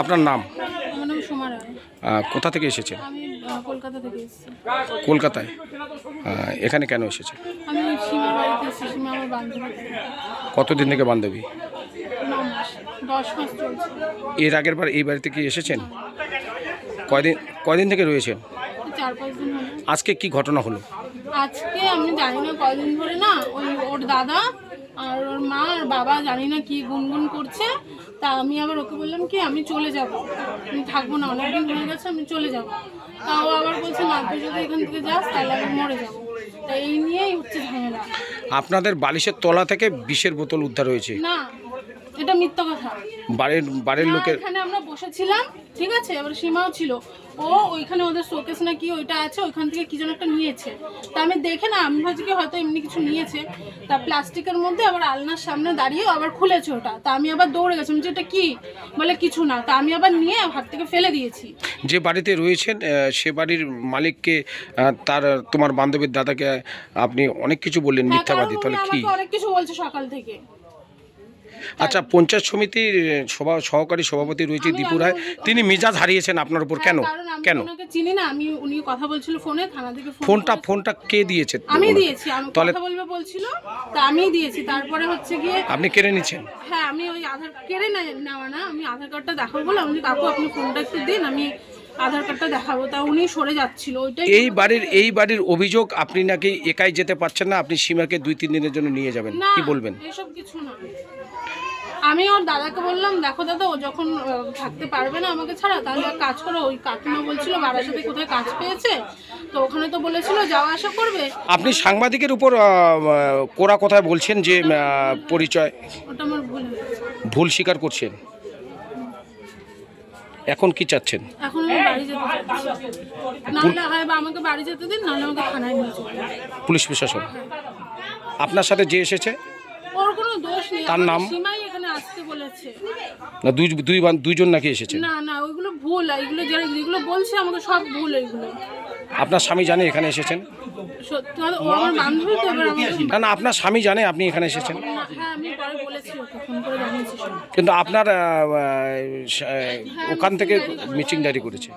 আপনার নাম? কোথা থেকে এসেছেন? কলকাতা থেকে এসেছি। কলকাতায়। এখানে কেন এসেছেন? আমি সীমার বাড়িতে এসেছি সীমা আমার বান্ধবী। কতদিন থেকে বান্ধবী? দশ মাস চলছে। এর আগের বার এই বাড়িতে কি এসেছেন? কয়দিন কয়দিন থেকে রয়েছেন? চার পাঁচ দিন হলো। আজকে কি ঘটনা হলো? আজকে আমি জানি না কয়দিন ধরে না ওই ওর দাদা আর ওর মা আর বাবা জানি না কি গুনগুন করছে তা আমি আবার ওকে বললাম কি আমি চলে যাব। আমি থাকব না অনেকদিন হয়ে গেছে আমি চলে যাব। তাও আবার বলছে না তুই যদি এখান থেকে যাস তাহলে আমি মরে যাব। তা এই নিয়েই হচ্ছে ঝামেলা। আপনাদের বালিশের তলা থেকে বিষের বোতল উদ্ধার হয়েছে? না এটা মিথ্যা কথা। বাড়ির বাড়ির লোকের এখানে আমরা বসেছিলাম ঠিক আছে? এবার সীমাও ছিল। ও ওইখানে ওদের শোকেস না কি ওইটা আছে ওইখান থেকে কি যেন একটা নিয়েছে। তা আমি দেখে না আমি ভাবছি কি হয়তো এমনি কিছু নিয়েছে। তা প্লাস্টিকের মধ্যে আবার আলনার সামনে দাঁড়িয়ে আবার খুলেছে ওটা। তা আমি আবার দৌড়ে গেছি যে এটা কি? বলে কিছু না। তা আমি আবার নিয়ে হাত থেকে ফেলে দিয়েছি। যে বাড়িতে রয়েছেন সে বাড়ির মালিককে তার তোমার বান্ধবীর দাদাকে আপনি অনেক কিছু বললেন হ্যাঁ, মিথ্যাবাদী তাহলে কি? অনেক কিছু বলছে সকাল থেকে। আচ্ছা পঞ্চায়েত সমিতির সভা সহকারী সভাপতি রয়েছে আমি- দীপু রায়। তিনি মেজাজ হারিয়েছেন আপনার উপর কেন? হ্যাঁ, আমি কেন? ওনাকে চিনি না আমি উনি কথা বলছিল ফোনে থানা থেকে ফোনটা ফোনটা কে দিয়েছে? আমি দিয়েছি আমি তাহলে কথা বলবে বলছিল তা আমিই দিয়েছি তারপরে হচ্ছে গিয়ে আপনি কেড়ে নিচ্ছেন হ্যাঁ আমি ওই আধার কেড়ে না- নেওয়া না আমি আধার কার্ডটা দেখাবো বলে আমি বলি, কাকু আপনি ফোনটা একটু দিন আমি আধার কার্ডটা দেখাবো তা উনি সরে যাচ্ছিল ওইটাই এই বাড়ির এই বাড়ির অভিযোগ আপনি নাকি একাই যেতে পারছেন না আপনি সীমাকে দুই তিন দিনের জন্য নিয়ে যাবেন কি বলবেন? এসব কিছু না। আমি ওর দাদাকে বললাম দেখো দাদা ও যখন থাকতে পারবে না আমাকে ছাড়া তাহলে এক কাজ করো ওই কাকিমা বলছিল বাবার সাথে কোথায় কাজ পেয়েছে তো ওখানে তো বলেছিল যাওয়া আসা করবে। আপনি সাংবাদিকের উপর কোরা কথায় বলছেন যে পরিচয় ওটা আমার ভুল ভুল স্বীকার করছেন? এখন কি চাচ্ছেন? এখন আমি বাড়ি যেতে চাচ্ছি নাহলে হয় বা আমাকে বাড়ি যেতে দিন নাহলে আমাকে থানায় নিয়ে চলে যান। পুলিশ প্রশাসন। আপনার সাথে যে এসেছে? ওর কোনো দোষ নেই। তার নাম? সীমাই এখানে আসতে বলেছে। না দুই দুই বান- দুইজন নাকি এসেছে? না না ওইগুলো ভুল। এগুলো যারা যেগুলো বলছে আমাকে সব ভুল এগুলো আপনার স্বামী জানে এখানে এসেছেন? না না আপনার স্বামী জানে আপনি এখানে এসেছেন। হ্যাঁ। কিন্তু আপনার আহ, ওখান থেকে মিটিং ডায়েরি করেছে?